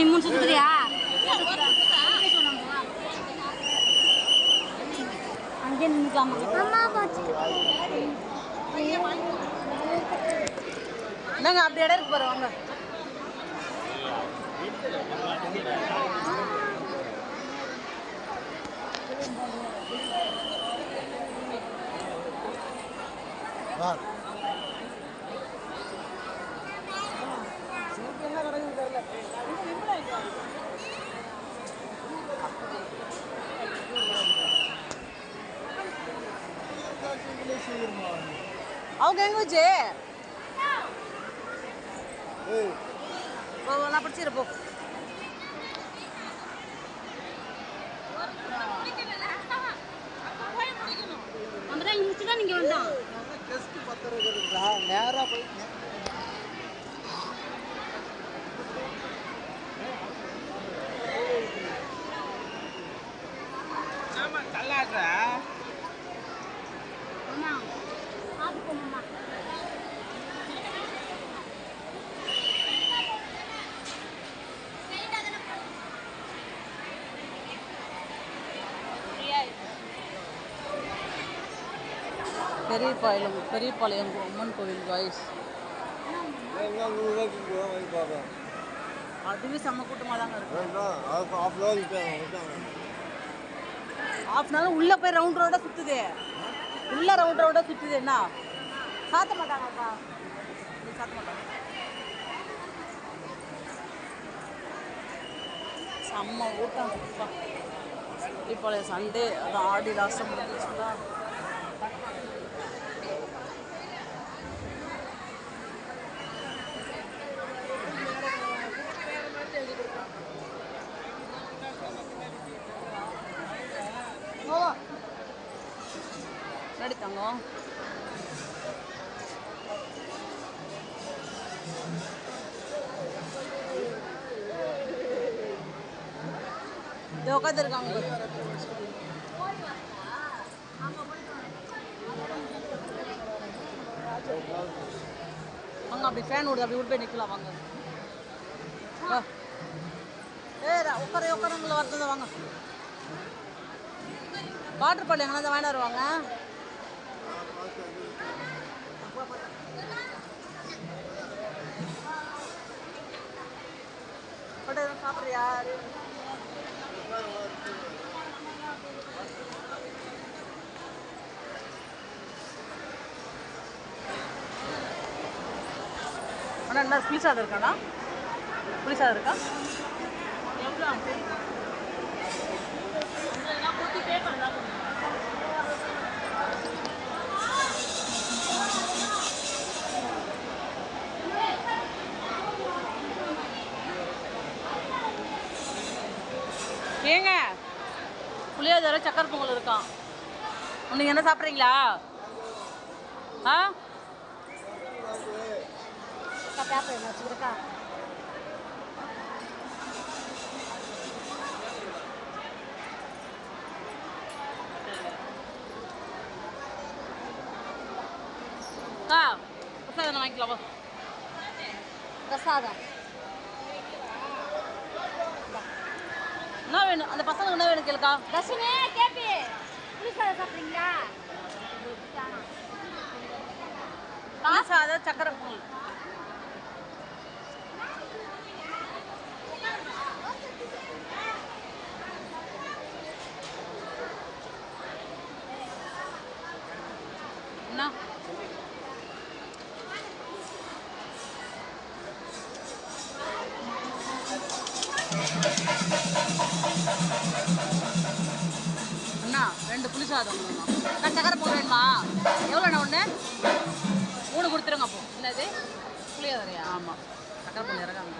நீ மூணு சுத்துக்கிறியா அங்கே நின்றுக்கலாமா என்னங்க அப்படி இடம் இருக்கு பாரு வாங்க அவங்க எங்க வச்சு போ, நான் பிடிச்சிரு போ. நேரா போய் பெரியபாளையம் பெரியபாளையம் அம்மன் கோவில் காய்ஸ் அதுவே செம்ம கூட்டமாக தாங்க இருக்கும் ஆஃப் அன் உள்ள போய் ரவுண்ட் ரவுண்டாக சுற்றுது உள்ள ரவுண்ட் ரவுண்டாக சுற்றுது என்ன? சாத்த மாட்டாங்கப்பா. சாத்த மாட்டாங்க செம்ம கூட்டம் அப்பா. பெரியபாளையம் சண்டே அதான் ஆடி லாஸ்ட்டாக முடிஞ்சிச்சுங்களா நடி தங்கம். இது உட்காந்துருக்காங்க வாங்க அப்படி ஃபேன் ஓடுது அப்படி விட்டு போய் நிற்கலாம் வாங்க. வா. ஏய் ரா, உட்கார உட்காரங்கள வர்றது வாங்க. வாட்டர் பால் எங்கன்னா தான் வாங்கிட்டு வருவாங்க? சாப்பிட்றியா அண்ணா என்ன புளி சாதம் இருக்காண்ணா புளி சாதம் இருக்கா? எவ்வளோ ஏங்க? புளியோதரை சக்கரை பொங்கல் இருக்கான் நீங்கள் என்ன சாப்பிட்றீங்களா? ஆ? என்ன வச்சுருக்கா அக்கா பிரசாதம் வாங்கிக்கலாம் பிரசாதம். வேணும். அந்த பசங்களுக்கு என்ன வேணும் கேளுக்கா? தர்ஷினி கேபி. புளி சாதம் சாப்பிட்றீங்களா? புளி சாதம் சக்கரை பொங்கல். என்ன? அண்ணா ரெண்டு புளி சாதம் நான் சக்கரை பொங்கல் வேணுமா? எவ்வளோண்ணா ஒன்று மூணு கொடுத்துருங்க அப்போ. என்னது? புளியோதரையா? ஆமாம் சக்கரை பொங்கல் இறக்காங்க